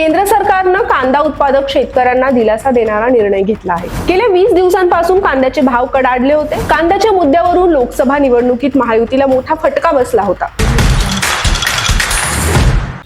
केंद्र सरकारनं कांदा उत्पादक शेतकऱ्यांना दिलासा देणारा निर्णय घेतला आहे. गेल्या वीस दिवसांपासून कांद्याचे भाव कडाडले होते. कांद्याच्या मुद्द्यावरून लोकसभा निवडणुकीत महायुतीला मोठा फटका बसला होता.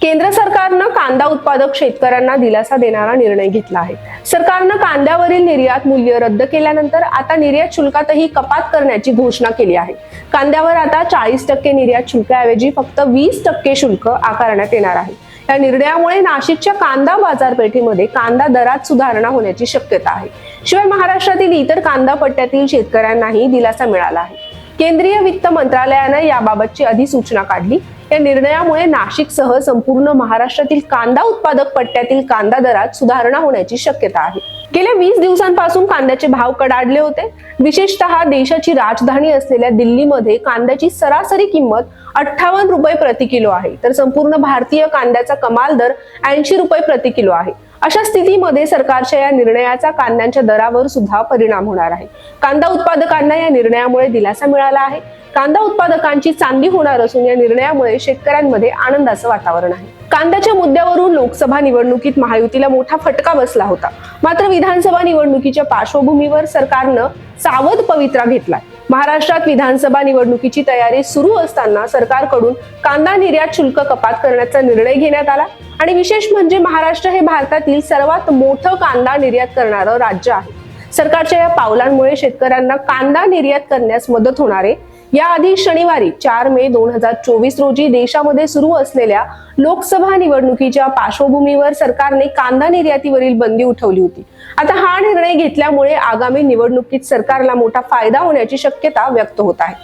केंद्र सरकारनं कांदा उत्पादक शेतकऱ्यांना दिलासा देणारा निर्णय घेतला आहे. सरकारनं कांद्यावरील निर्यात मूल्य रद्द केल्यानंतर आता निर्यात शुल्कातही कपात करण्याची घोषणा केली आहे. कांद्यावर आता चाळीस टक्के निर्यात शुल्काऐवजी फक्त वीस टक्के शुल्क आकारण्यात येणार आहे. या निर्णयामुळे नाशिकच्या कांदा बाजारपेठेमध्ये कांदा दरात सुधारणा होण्याची शक्यता आहे. शिवाय महाराष्ट्रातील इतर कांदा पट्ट्यातील शेतकऱ्यांनाही दिलासा मिळाला आहे. केंद्रीय वित्त मंत्रालयानं याबाबतची अधिसूचना काढली. या निर्णयामुळे नाशिकसह संपूर्ण महाराष्ट्रातील कांदा उत्पादक पट्ट्यातील कांदा दरात सुधारणा होण्याची शक्यता आहे. गेल्या वीस दिवसांपासून कांद्याचे भाव कडाडले होते. विशेषतः देशाची राजधानी असलेल्या दिल्लीमध्ये कांद्याची सरासरी किंमत अठ्ठावन्न रुपये प्रति किलो आहे. तर संपूर्ण भारतीय कांद्याचा कमाल दर ऐंशी रुपये प्रति किलो आहे. अशा स्थितीमध्ये सरकारच्या या निर्णयाचा कांद्यांच्या दरावर सुद्धा परिणाम होणार आहे. कांदा उत्पादकांना या निर्णयामुळे दिलासा मिळाला आहे. कांदा उत्पादकांची चांदी होणार असून या निर्णयामुळे शेतकऱ्यांमध्ये आनंदाचं वातावरण आहे. कांद्याच्या मुद्द्यावरून लोकसभा निवडणुकीत महायुतीला मोठा फटका बसला होता. मात्र विधानसभा निवडणुकीच्या पार्श्वभूमीवर सरकारनं सावध पवित्रा घेतलाय. महाराष्ट्रात विधानसभा निवडणुकीची तयारी सुरू असताना सरकारकडून कांदा निर्यात शुल्क कपात करण्याचा निर्णय घेण्यात आला आणि विशेष म्हणजे महाराष्ट्र हे भारतातील सर्वात मोठं कांदा निर्यात करणारं राज्य आहे. सरकारच्या या पावलांमुळे शेतकऱ्यांना कांदा निर्यात करण्यास मदत होणार आहे. याआधी शनिवारी चार मे दोन हजार चोवीस रोजी देशामध्ये सुरू असलेल्या लोकसभा निवडणुकीच्या पार्श्वभूमीवर सरकारने कांदा निर्यातीवरील बंदी उठवली होती. आता हा निर्णय घेतल्यामुळे आगामी निवडणुकीत सरकारला मोठा फायदा होण्याची शक्यता व्यक्त होत आहे.